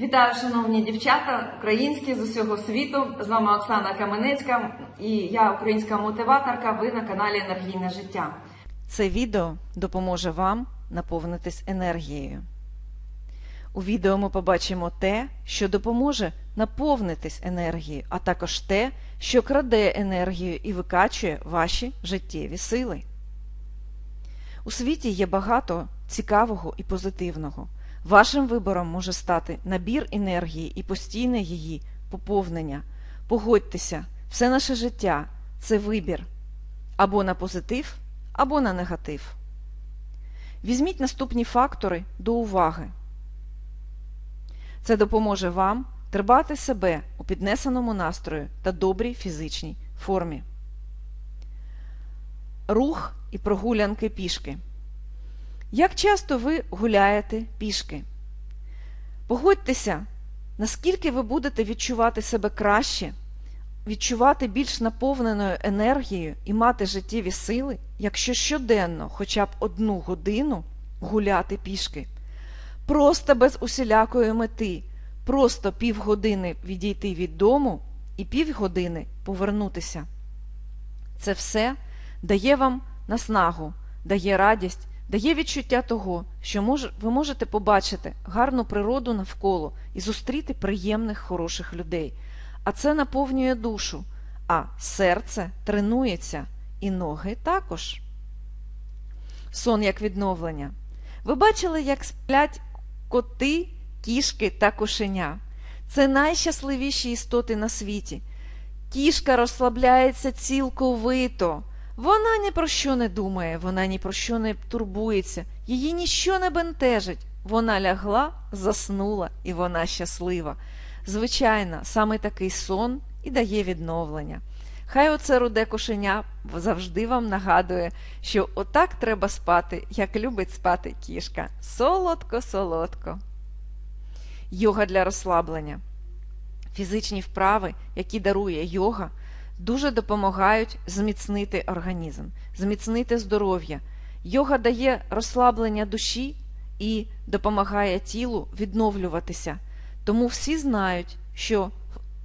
Вітаю, шановні дівчата, українські з усього світу. З вами Оксана Каменецька і я українська мотиваторка. Ви на каналі Енергійне життя. Це відео допоможе вам наповнитись енергією. У відео ми побачимо те, що допоможе наповнитись енергією, а також те, що краде енергію і викачує ваші життєві сили. У світі є багато цікавого і позитивного. Вашим вибором може стати набір енергії і постійне її поповнення. Погодьтеся, все наше життя це вибір або на позитив, або на негатив. Візьміть наступні фактори до уваги. Це допоможе вам тримати себе у піднесеному настрою та добрій фізичній формі. Рух і прогулянки пішки. Як часто ви гуляєте пішки? Погодьтеся, наскільки ви будете відчувати себе краще, відчувати більш наповненою енергією і мати життєві сили, якщо щоденно хоча б одну годину гуляти пішки. Просто без усілякої мети, просто півгодини відійти від дому і півгодини повернутися. Це все дає вам наснагу, дає радість, дає відчуття того, що мож, ви можете побачити гарну природу навколо і зустріти приємних хороших людей. А це наповнює душу, а серце тренується, і ноги також. Сон як відновлення. Ви бачили, як сплять коти, кішки та кошеня. Це найщасливіші істоти на світі. Кішка розслабляється цілковито. Вона ні про що не думає, вона ні про що не турбується, її ніщо не бентежить. Вона лягла, заснула, і вона щаслива. Звичайно, саме такий сон і дає відновлення. Хай оце руде кошеня завжди вам нагадує, що отак треба спати, як любить спати кішка. Солодко-солодко. Йога для розслаблення. Фізичні вправи, які дарує йога, дуже допомагають зміцнити організм, зміцнити здоров'я. Йога дає розслаблення душі і допомагає тілу відновлюватися. Тому всі знають, що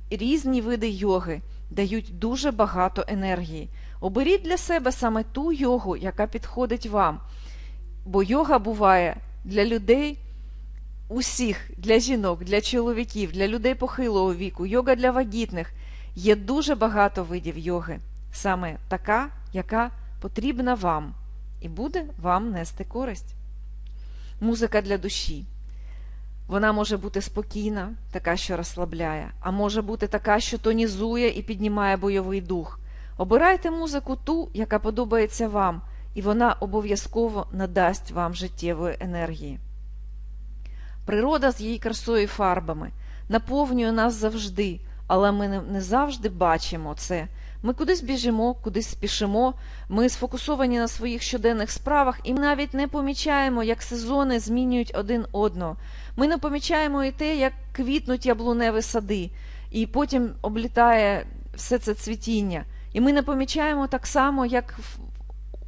різні види йоги дають дуже багато енергії. Оберіть для себе саме ту йогу, яка підходить вам. Бо йога буває для людей усіх, для жінок, для чоловіків, для людей похилого віку, йога для вагітних. Є дуже багато видів йоги, саме така, яка потрібна вам, і буде вам нести користь. Музика для душі. Вона може бути спокійна, така, що розслабляє, а може бути така, що тонізує і піднімає бойовий дух. Обирайте музику ту, яка подобається вам, і вона обов'язково надасть вам життєвої енергії. Природа з її красою і фарбами наповнює нас завжди, але ми не завжди бачимо це. Ми кудись біжимо, кудись спішимо, ми сфокусовані на своїх щоденних справах і навіть не помічаємо, як сезони змінюють один одного. Ми не помічаємо і те, як квітнуть яблуневі сади, і потім облітає все це цвітіння. І ми не помічаємо так само, як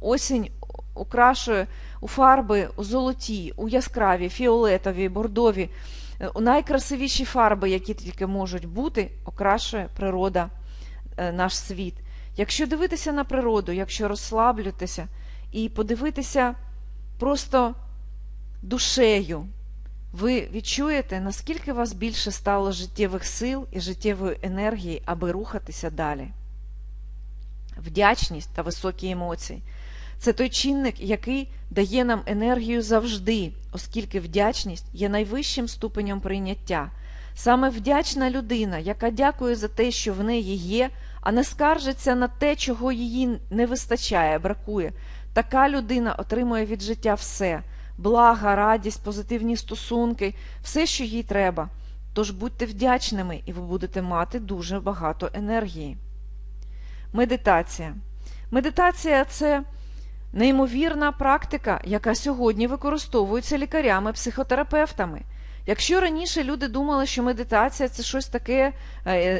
осінь украшує у фарби у золоті, у яскраві, фіолетові, бордові, найкрасивіші фарби, які тільки можуть бути, окрашує природа наш світ. Якщо дивитися на природу, якщо розслаблюватися і подивитися просто душею, ви відчуєте, наскільки вас більше стало життєвих сил і життєвої енергії, аби рухатися далі. Вдячність та високі емоції це той чинник, який дає нам енергію завжди, оскільки вдячність є найвищим ступенем прийняття. Саме вдячна людина, яка дякує за те, що в неї є, а не скаржиться на те, чого їй не вистачає, бракує. Така людина отримує від життя все блага, радість, позитивні стосунки, все, що їй треба. Тож будьте вдячними, і ви будете мати дуже багато енергії. Медитація. Медитація це неймовірна практика, яка сьогодні використовується лікарями-психотерапевтами. Якщо раніше люди думали, що медитація це щось таке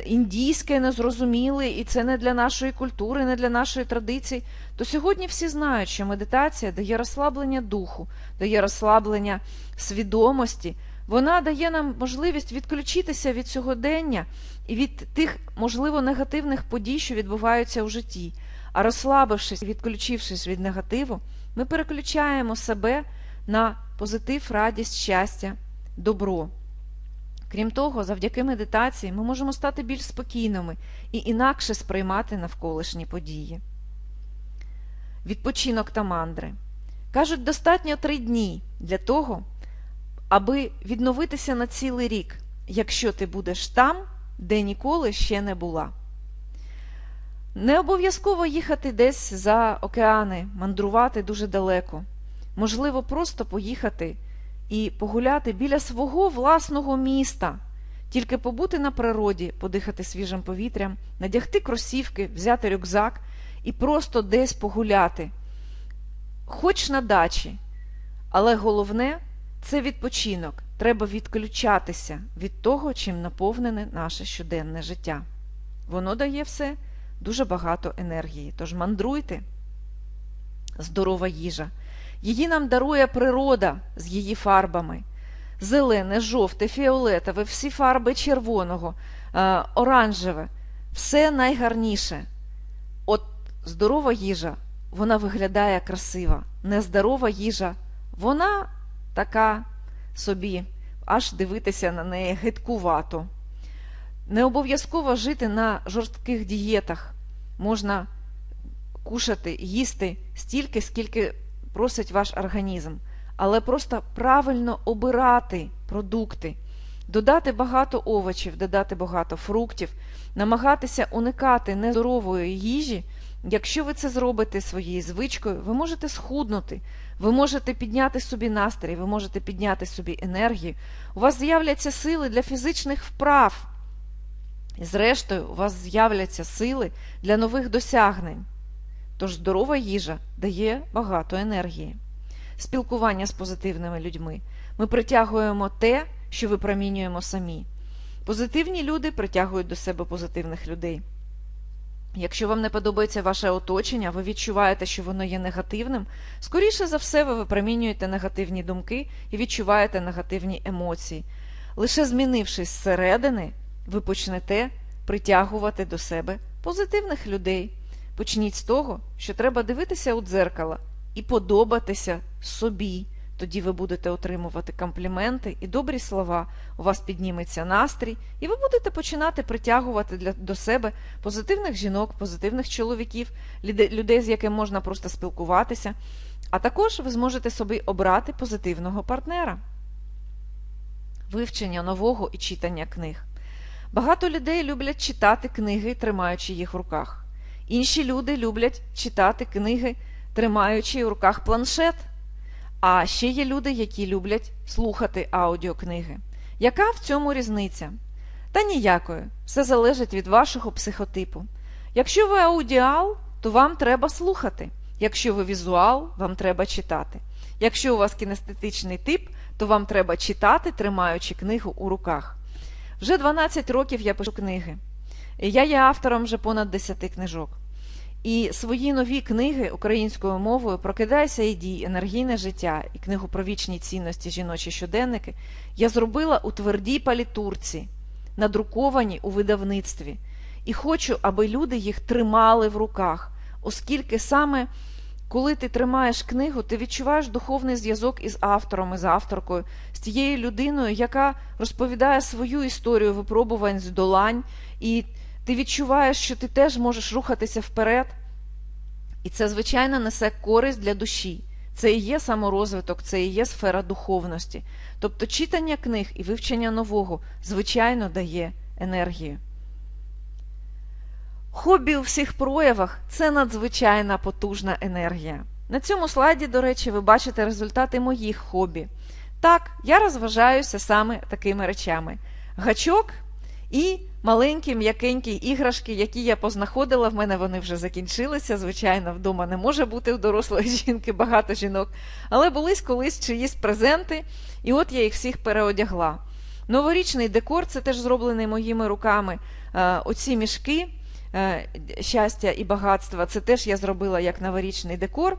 індійське, незрозуміле, і це не для нашої культури, не для нашої традиції, то сьогодні всі знають, що медитація дає розслаблення духу, дає розслаблення свідомості, Вона дає нам можливість відключитися від сьогодення і від тих, можливо, негативних подій, що відбуваються у житті. А розслабившись, відключившись від негативу, ми переключаємо себе на позитив, радість, щастя, добро. Крім того, завдяки медитації ми можемо стати більш спокійними і інакше сприймати навколишні події. Відпочинок та мандри. Кажуть, достатньо три дні для того, аби відновитися на цілий рік, якщо ти будеш там, де ніколи ще не була. Не обов'язково їхати десь за океани, мандрувати дуже далеко. Можливо, просто поїхати і погуляти біля свого власного міста, тільки побути на природі, подихати свіжим повітрям, надягти кросівки, взяти рюкзак і просто десь погуляти, хоч на дачі. Але головне це відпочинок. Треба відключатися від того, чим наповнене наше щоденне життя. Воно дає все дуже багато енергії. Тож мандруйте, здорова їжа. Її нам дарує природа з її фарбами. Зелене, жовте, фіолетове, всі фарби червоного, е, оранжеве, все найгарніше. От здорова їжа, вона виглядає красиво. Нездорова їжа, вона така собі, аж дивитися на неї гидкувато. Не обов'язково жити на жорстких дієтах. Можна кушати, їсти стільки, скільки просить ваш організм, але просто правильно обирати продукти, додати багато овочів, додати багато фруктів, намагатися уникати нездорової їжі. Якщо ви це зробите своєю звичкою, ви можете схуднути, ви можете підняти собі настрій, ви можете підняти собі енергію, у вас з'являться сили для фізичних вправ. І зрештою, у вас з'являться сили для нових досягнень. Тож здорова їжа дає багато енергії. Спілкування з позитивними людьми. Ми притягуємо те, що випромінюємо самі. Позитивні люди притягують до себе позитивних людей. Якщо вам не подобається ваше оточення, ви відчуваєте, що воно є негативним, скоріше за все, ви випромінюєте негативні думки і відчуваєте негативні емоції. Лише змінившись зсередини, ви почнете притягувати до себе позитивних людей. Почніть з того, що треба дивитися у дзеркало і подобатися собі. Тоді ви будете отримувати компліменти і добрі слова, у вас підніметься настрій, і ви будете починати притягувати для, до себе позитивних жінок, позитивних чоловіків, людей, з яким можна просто спілкуватися. А також ви зможете собі обрати позитивного партнера. Вивчення нового і читання книг. Багато людей люблять читати книги, тримаючи їх в руках. Інші люди люблять читати книги, тримаючи в руках планшет. А ще є люди, які люблять слухати аудіокниги. Яка в цьому різниця? Та ніякої. Все залежить від вашого психотипу. Якщо ви аудіал, то вам треба слухати. Якщо ви візуал, вам треба читати. Якщо у вас кінестетичний тип, то вам треба читати, тримаючи книгу у руках. Вже 12 років я пишу книги. Я є автором вже понад 10 книжок. І свої нові книги українською мовою Прокидайся і дій, енергійне життя і книгу про вічні цінності жіночі щоденники я зробила у твердій палітурці, надруковані у видавництві. І хочу, аби люди їх тримали в руках, оскільки саме коли ти тримаєш книгу, ти відчуваєш духовний зв'язок із автором, із авторкою, з тією людиною, яка розповідає свою історію випробувань, здолань, і ти відчуваєш, що ти теж можеш рухатися вперед. І це, звичайно, несе користь для душі. Це і є саморозвиток, це і є сфера духовності. Тобто читання книг і вивчення нового, звичайно, дає енергію. Хобі у всіх проявах це надзвичайна потужна енергія. На цьому слайді, до речі, ви бачите результати моїх хобі. Так, я розважаюся саме такими речами: гачок і маленькі м'якенькі іграшки, які я познаходила. В мене вони вже закінчилися. Звичайно, вдома не може бути у дорослої жінки багато жінок. Але були колись чиїсь презенти, і от я їх всіх переодягла. Новорічний декор це теж зроблений моїми руками. Оці мішки. Щастя і багатства, це теж я зробила як новорічний декор.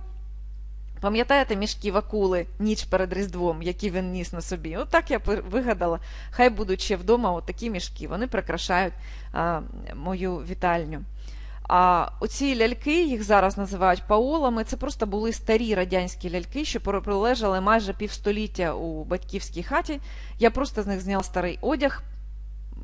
Пам'ятаєте мішків акули ніч перед Різдвом, які він ніс на собі? От я вигадала. Хай будуть ще вдома от такі мішки. Вони прикрашають а, мою вітальню. А оці ляльки, їх зараз називають паолами, це просто були старі радянські ляльки, що пролежали майже півстоліття у батьківській хаті. Я просто з них зняла старий одяг,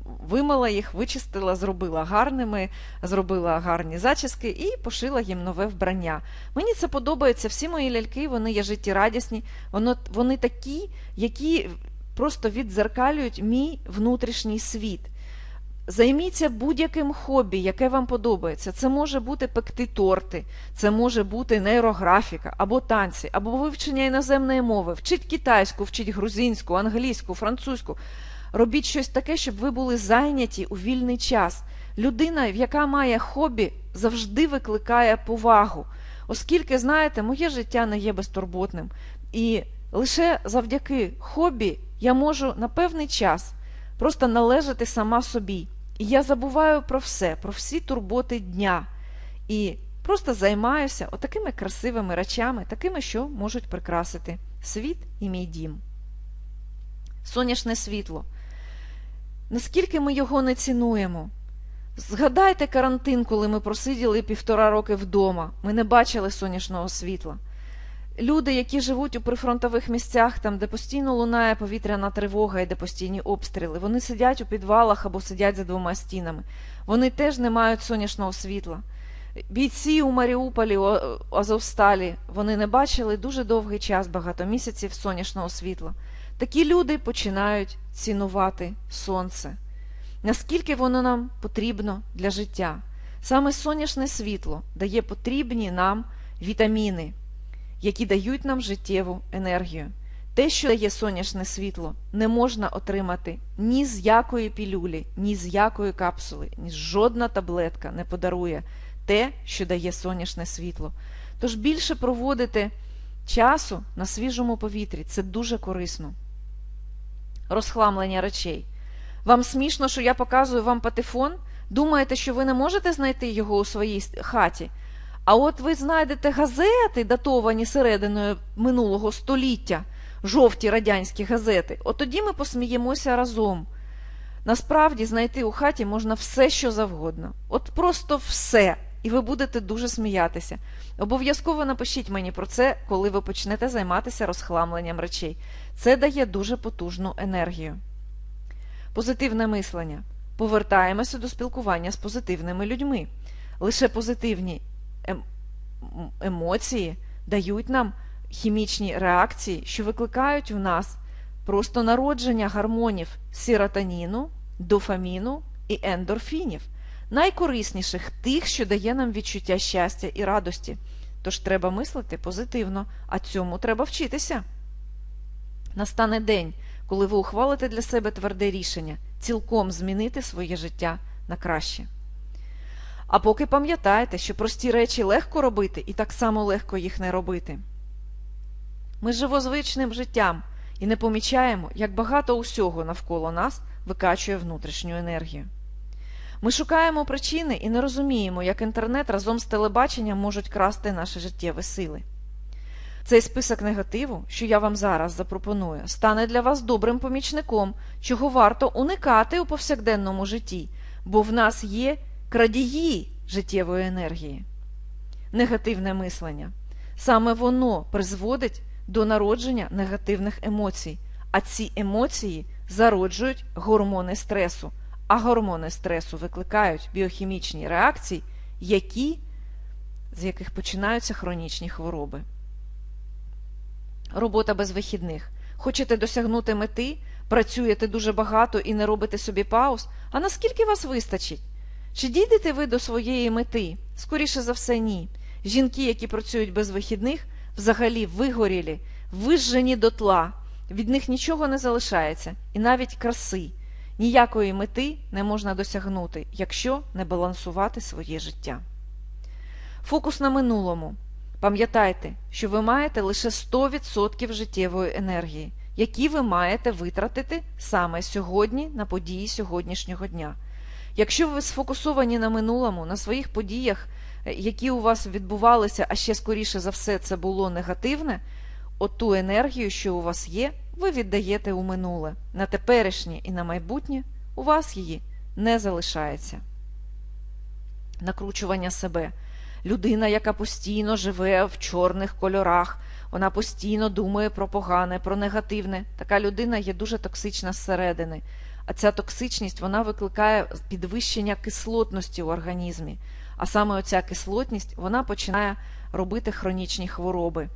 вимила їх, вичистила, зробила гарними, зробила гарні зачіски і пошила їм нове вбрання. Мені це подобається. Всі мої ляльки, вони є життєрадісні, воно, вони такі, які просто віддзеркалюють мій внутрішній світ. Займіться будь-яким хобі, яке вам подобається. Це може бути пекти торти, це може бути нейрографіка, або танці, або вивчення іноземної мови. Вчіть китайську, вчіть грузинську, англійську, французьку. Робіть щось таке, щоб ви були зайняті у вільний час. Людина, яка має хобі, завжди викликає повагу. Оскільки, знаєте, моє життя не є безтурботним. І лише завдяки хобі я можу на певний час просто належати сама собі. І я забуваю про все, про всі турботи дня. І просто займаюся отакими красивими речами, такими, що можуть прикрасити світ і мій дім. Сонячне світло. Наскільки ми його не цінуємо? Згадайте карантин, коли ми просиділи півтора роки вдома. Ми не бачили сонячного світла. Люди, які живуть у прифронтових місцях, там, де постійно лунає повітряна тривога і де постійні обстріли, вони сидять у підвалах або сидять за двома стінами. Вони теж не мають сонячного світла. Бійці у Маріуполі, у Азовсталі, вони не бачили дуже довгий час, багато місяців сонячного світла. Такі люди починають цінувати сонце. Наскільки воно нам потрібно для життя? Саме сонячне світло дає потрібні нам вітаміни, які дають нам життєву енергію. Те, що дає сонячне світло, не можна отримати ні з якої пілюлі, ні з якої капсули, ні жодна таблетка не подарує те, що дає сонячне світло. Тож більше проводити часу на свіжому повітрі це дуже корисно. Розхламлення речей. Вам смішно, що я показую вам патефон? Думаєте, що ви не можете знайти його у своїй хаті? А от ви знайдете газети, датовані серединою минулого століття, жовті радянські газети, от тоді ми посміємося разом. Насправді знайти у хаті можна все, що завгодно. От просто все. І ви будете дуже сміятися. Обов'язково напишіть мені про це, коли ви почнете займатися розхламленням речей. Це дає дуже потужну енергію. Позитивне мислення. Повертаємося до спілкування з позитивними людьми. Лише позитивні ем... емоції дають нам хімічні реакції, що викликають в нас просто народження гормонів серотоніну, дофаміну і ендорфінів, найкорисніших тих, що дає нам відчуття щастя і радості. Тож треба мислити позитивно, а цьому треба вчитися. Настане день, коли ви ухвалите для себе тверде рішення цілком змінити своє життя на краще. А поки пам'ятайте, що прості речі легко робити і так само легко їх не робити. Ми живозвичним життям і не помічаємо, як багато усього навколо нас викачує внутрішню енергію. Ми шукаємо причини і не розуміємо, як інтернет разом з телебаченням можуть красти наші життєві сили. Цей список негативу, що я вам зараз запропоную, стане для вас добрим помічником, чого варто уникати у повсякденному житті, бо в нас є крадії життєвої енергії. Негативне мислення. Саме воно призводить до народження негативних емоцій, а ці емоції зароджують гормони стресу, а гормони стресу викликають біохімічні реакції, які, з яких починаються хронічні хвороби. Робота без вихідних. Хочете досягнути мети, працюєте дуже багато і не робите собі пауз, а наскільки вас вистачить? Чи дійдете ви до своєї мети? Скоріше за все, ні. Жінки, які працюють без вихідних, взагалі вигорілі, вижжені дотла, від них нічого не залишається, і навіть краси. Ніякої мети не можна досягнути, якщо не балансувати своє життя. Фокус на минулому. Пам'ятайте, що ви маєте лише 100% життєвої енергії, які ви маєте витратити саме сьогодні на події сьогоднішнього дня. Якщо ви сфокусовані на минулому, на своїх подіях, е, які у вас відбувалися, а ще скоріше за все це було негативне, от ту енергію, що у вас є, ви віддаєте у минуле. На теперішнє і на майбутнє у вас її не залишається. Накручування себе. Людина, яка постійно живе в чорних кольорах, вона постійно думає про погане, про негативне. Така людина є дуже токсична зсередини. А ця токсичність вона викликає підвищення кислотності в організмі. А саме оця кислотність вона починає робити хронічні хвороби.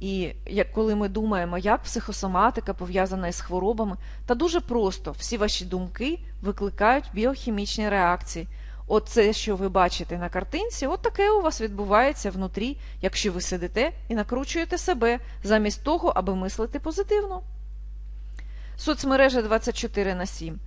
І як коли ми думаємо, як психосоматика пов'язана із хворобами, та дуже просто всі ваші думки викликають біохімічні реакції. От це, що ви бачите на картинці, от таке у вас відбувається внутрі, якщо ви сидите і накручуєте себе, замість того, аби мислити позитивно. Соцмережа 24 на 7.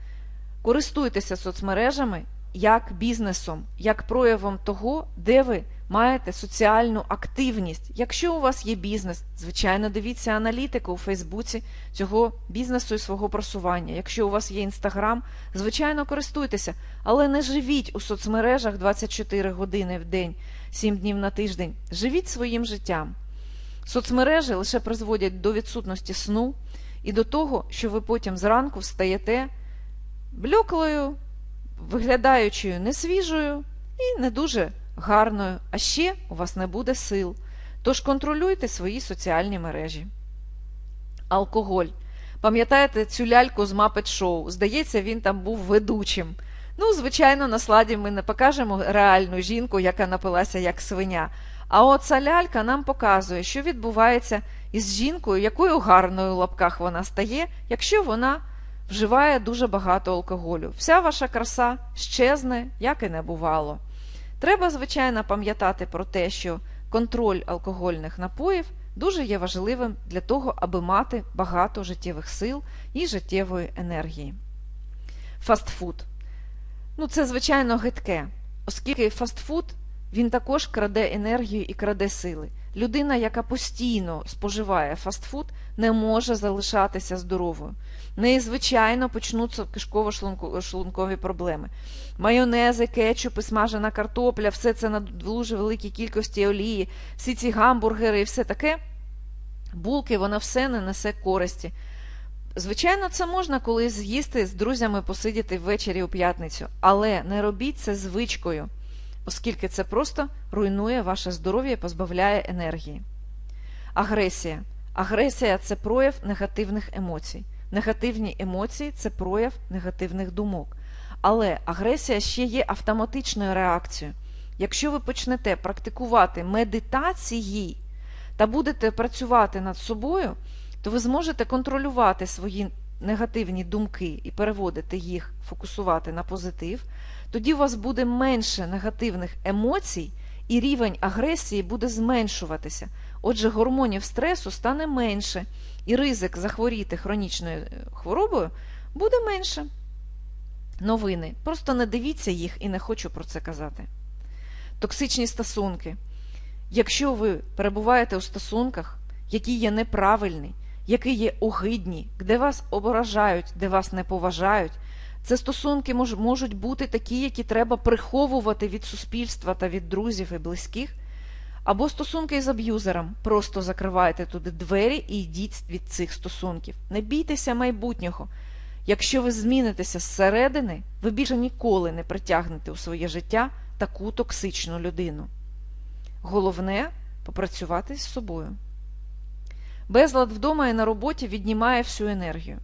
Користуйтеся соцмережами як бізнесом, як проявом того, де ви маєте соціальну активність. Якщо у вас є бізнес, звичайно, дивіться аналітику у Фейсбуці цього бізнесу і свого просування. Якщо у вас є інстаграм, звичайно, користуйтеся, але не живіть у соцмережах 24 години в день, 7 днів на тиждень. Живіть своїм життям. Соцмережі лише призводять до відсутності сну і до того, що ви потім зранку встаєте блеклою, виглядаючою несвіжою і не дуже гарною, а ще у вас не буде сил. Тож контролюйте свої соціальні мережі. Алкоголь. Пам'ятаєте цю ляльку з Muppet Show? Здається, він там був ведучим. Ну, звичайно, на сладі ми не покажемо реальну жінку, яка напилася як свиня. А оця лялька нам показує, що відбувається із жінкою, якою гарною в лапках вона стає, якщо вона вживає дуже багато алкоголю. Вся ваша краса щезне, як і не бувало. Треба, звичайно, пам'ятати про те, що контроль алкогольних напоїв дуже є важливим для того, аби мати багато життєвих сил і життєвої енергії. Фастфуд. Ну, це, звичайно, гидке, оскільки фастфуд він також краде енергію і краде сили. Людина, яка постійно споживає фастфуд, не може залишатися здоровою. Неї, звичайно, почнуться кишково-шлункові проблеми. Майонези, кетчупи, смажена картопля, все це на дуже великій кількості олії, всі ці гамбургери і все таке, булки, воно все не несе користі. Звичайно, це можна колись з'їсти з друзями посидіти ввечері у п'ятницю, але не робіть це звичкою, оскільки це просто руйнує ваше здоров'я і позбавляє енергії. Агресія. Агресія це прояв негативних емоцій. Негативні емоції це прояв негативних думок. Але агресія ще є автоматичною реакцією. Якщо ви почнете практикувати медитації та будете працювати над собою, то ви зможете контролювати свої негативні думки і переводити їх, фокусувати на позитив. Тоді у вас буде менше негативних емоцій, і рівень агресії буде зменшуватися. Отже, гормонів стресу стане менше, і ризик захворіти хронічною хворобою буде менше. Новини. Просто не дивіться їх і не хочу про це казати. Токсичні стосунки. Якщо ви перебуваєте у стосунках, які є неправильні, які є огидні, де вас ображають, де вас не поважають, це стосунки мож, можуть бути такі, які треба приховувати від суспільства та від друзів і близьких, або стосунки з аб'юзером. Просто закривайте туди двері і йдіть від цих стосунків. Не бійтеся майбутнього. Якщо ви змінитеся зсередини, ви більше ніколи не притягнете у своє життя таку токсичну людину. Головне попрацювати з собою. Безлад вдома і на роботі віднімає всю енергію.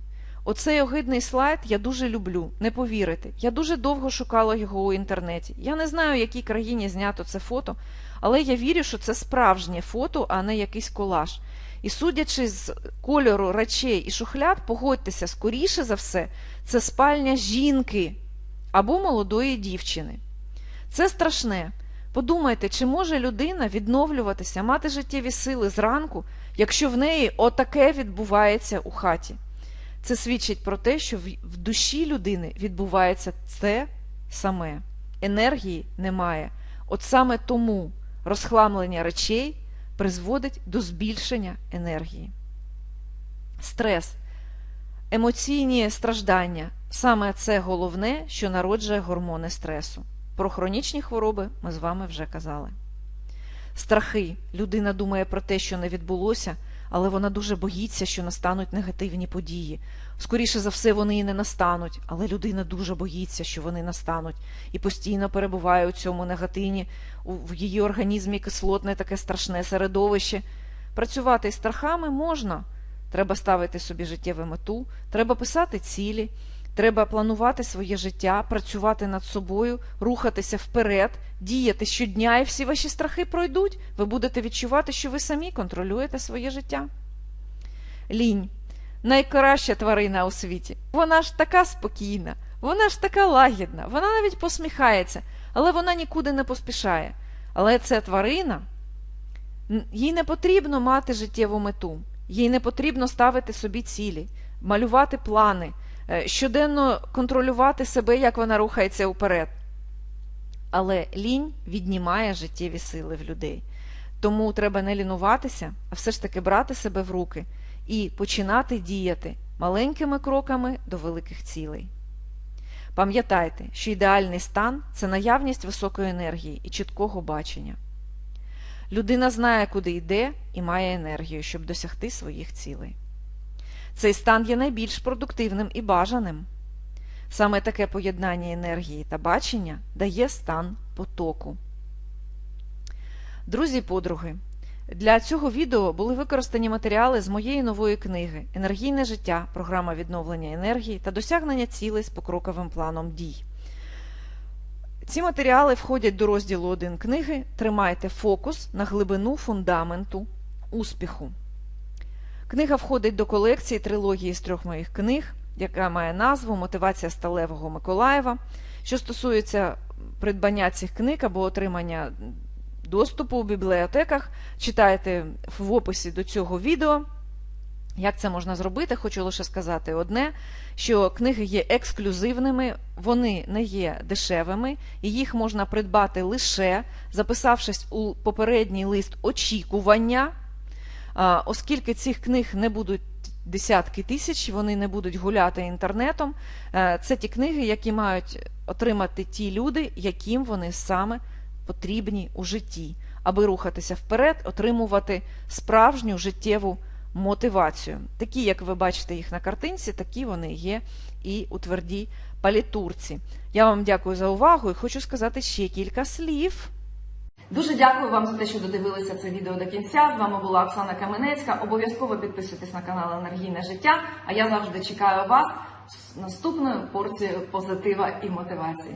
Оцей огидний слайд я дуже люблю, не повірите. Я дуже довго шукала його у інтернеті. Я не знаю, в якій країні знято це фото, але я вірю, що це справжнє фото, а не якийсь колаж. І судячи з кольору речей і шухляд, погодьтеся, скоріше за все, це спальня жінки або молодої дівчини. Це страшне. Подумайте, чи може людина відновлюватися, мати життєві сили зранку, якщо в неї отаке відбувається у хаті? Це свідчить про те, що в душі людини відбувається це саме. Енергії немає. От саме тому розхламлення речей призводить до збільшення енергії. Стрес, емоційні страждання, Саме це головне, що народжує гормони стресу. Про хронічні хвороби ми з вами вже казали. Страхи. Людина думає про те, що не відбулося, але вона дуже боїться, що настануть негативні події. Скоріше за все, вони і не настануть, але людина дуже боїться, що вони настануть, і постійно перебуває у цьому негативні, в її організмі кислотне таке страшне середовище. Працювати із страхами можна. Треба ставити собі життєву мету, треба писати цілі, треба планувати своє життя, працювати над собою, рухатися вперед, діяти щодня, і всі ваші страхи пройдуть. Ви будете відчувати, що ви самі контролюєте своє життя. Лінь найкраща тварина у світі. Вона ж така спокійна, вона ж така лагідна, вона навіть посміхається, але вона нікуди не поспішає. Але ця тварина, їй не потрібно мати життєву мету, їй не потрібно ставити собі цілі, малювати плани, щоденно контролювати себе, як вона рухається уперед. Але лінь віднімає життєві сили в людей. Тому треба не лінуватися, а все ж таки брати себе в руки і починати діяти маленькими кроками до великих цілей. Пам'ятайте, що ідеальний стан це наявність високої енергії і чіткого бачення. Людина знає, куди йде і має енергію, щоб досягти своїх цілей. Цей стан є найбільш продуктивним і бажаним. Саме таке поєднання енергії та бачення дає стан потоку. Друзі подруги, для цього відео були використані матеріали з моєї нової книги Енергійне життя. Програма відновлення енергії та досягнення цілей з покроковим планом дій. Ці матеріали входять до розділу 1 книги Тримайте фокус на глибину фундаменту успіху. Книга входить до колекції трилогії з трьох моїх книг, яка має назву Мотивація сталевого Миколаєва. Що стосується придбання цих книг або отримання доступу у бібліотеках, читайте в описі до цього відео. Як це можна зробити? Хочу лише сказати одне, що книги є ексклюзивними, вони не є дешевими, і їх можна придбати лише записавшись у попередній лист очікування. Оскільки цих книг не будуть десятки тисяч, вони не будуть гуляти інтернетом. е, Це ті книги, які мають отримати ті люди, яким вони саме потрібні у житті, аби рухатися вперед, отримувати справжню життєву мотивацію. Такі, як ви бачите їх на картинці, такі вони є і у твердій палітурці. Я вам дякую за увагу і хочу сказати ще кілька слів. Дуже дякую вам за те, що додивилися це відео до кінця. З вами була Оксана Каменецька. Обов'язково підписуйтесь на канал Енергійне життя. А я завжди чекаю вас з наступною порцією позитива і мотивації.